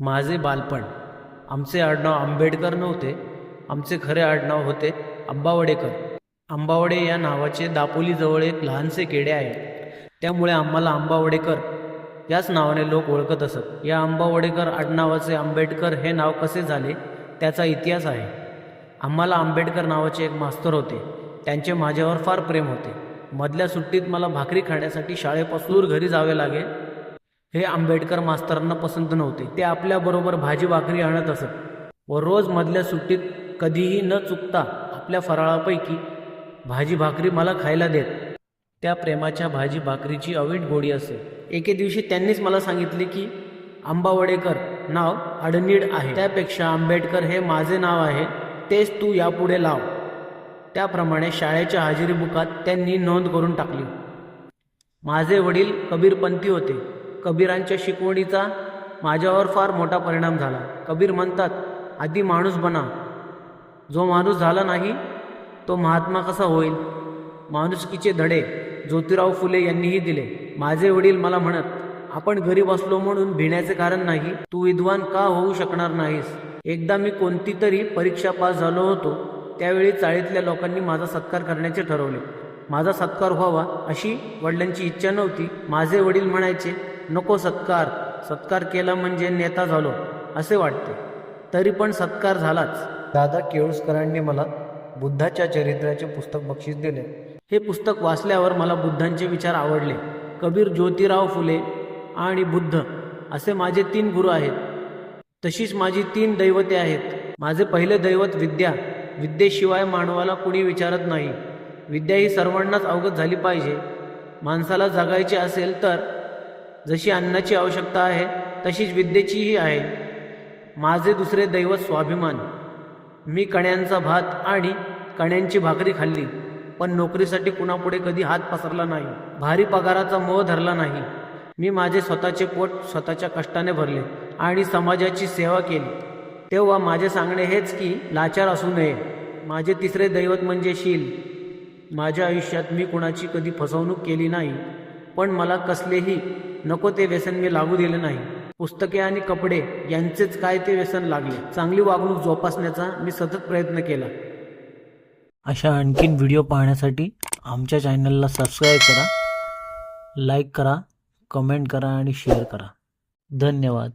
माझे बालपण. आमचे आडनाव आंबेडकर नव्हते. आमचे खरे आडनाव होते आंबावडेकर. आंबावडे या नावाचे दापोलीजवळ एक लहानसे केडे आहे त्यामुळे आम्हाला आंबावडेकर याच नावाने लोक ओळखत असत. या आंबावडेकर आडनावाचे आंबेडकर हे नाव कसे झाले त्याचा इतिहास आहे. आम्हाला आंबेडकर नावाचे एक मास्तर होते. त्यांचे माझ्यावर फार प्रेम होते. मधल्या सुट्टीत मला भाकरी खाण्यासाठी शाळेपासून दूर घरी जावे लागे. हे आंबेडकर मास्तरांना पसंत नव्हते. ते आपल्याबरोबर भाजी भाकरी आणत असत. व रोज मधल्या सुट्टीत कधीही न चुकता आपल्या फराळापैकी भाजी भाकरी मला खायला देत. त्या प्रेमाच्या भाजी भाकरीची अवीट गोडी असे. एके दिवशी त्यांनीच मला सांगितले की आंबावडेकर नाव अडनीड आहे. त्यापेक्षा आंबेडकर हे माझे नाव आहे. तेच तू यापुढे लाव. त्याप्रमाणे शाळेच्या हजेरी बुकात त्यांनी नोंद करून टाकली. माझे वडील कबीरपंथी होते. कबीरांच्या शिकवणीचा माझ्यावर फार मोठा परिणाम झाला. कबीर म्हणतात आधी माणूस बना. जो माणूस झाला नाही तो महात्मा कसा होईल? माणुसकीचे धडे ज्योतिराव फुले यांनीही दिले. माझे वडील मला म्हणत आपण गरीब असलो म्हणून भिण्याचे कारण नाही. तू विद्वान का होऊ शकणार नाहीस? एकदा मी कोणती तरी परीक्षा पास झालो होतो. त्यावेळी चाळीतल्या लोकांनी माझा सत्कार करण्याचे ठरवले. माझा सत्कार व्हावा अशी वडिलांची इच्छा नव्हती. माझे वडील म्हणायचे नको सत्कार. सत्कार केला म्हणजे नेता झालो असे वाटते. तरी पण सत्कार झालाच. दादा केळुसकरांनी मला बुद्धाच्या चरित्राचे पुस्तक बक्षीस दिले. हे पुस्तक वाचल्यावर मला बुद्धांचे विचार आवडले. कबीर ज्योतिराव फुले आणि बुद्ध असे माझे तीन गुरु आहेत. तशीच माझी तीन दैवते आहेत. माझे पहिले दैवत विद्या. विद्येशिवाय मानवाला कुणी विचारत नाही. विद्या ही सर्वांनाच अवगत झाली पाहिजे. माणसाला जगायचे असेल तर जशी अन्नाची आवश्यकता आहे तशीच विद्येचीही आहे. माझे दुसरे दैवत स्वाभिमान. मी कण्यांचा भात आणि कण्यांची भाकरी खाल्ली पण नोकरीसाठी कुणापुढे कधी हात पसरला नाही. भारी पगाराचा मोह धरला नाही. मी माझे स्वतःचे पोट स्वतःच्या कष्टाने भरले आणि समाजाची सेवा केली. तेव्हा माझे सांगणे हेच की लाचार असू नये. माझे तिसरे दैवत म्हणजे शील. माझ्या आयुष्यात मी कुणाची कधी फसवणूक केली नाही पण मला कसलेही नको ते व्यसन मी लागू दिले नाही. पुस्तके आणि कपडे यांचेच काय ते व्यसन लागले. चांगली वागणूक जोपासण्याचा मी सतत प्रयत्न केला. अशा आणखीन व्हिडिओ पाहण्यासाठी आमच्या चॅनलला सबस्क्राईब करा लाईक करा कमेंट करा आणि शेअर करा. धन्यवाद.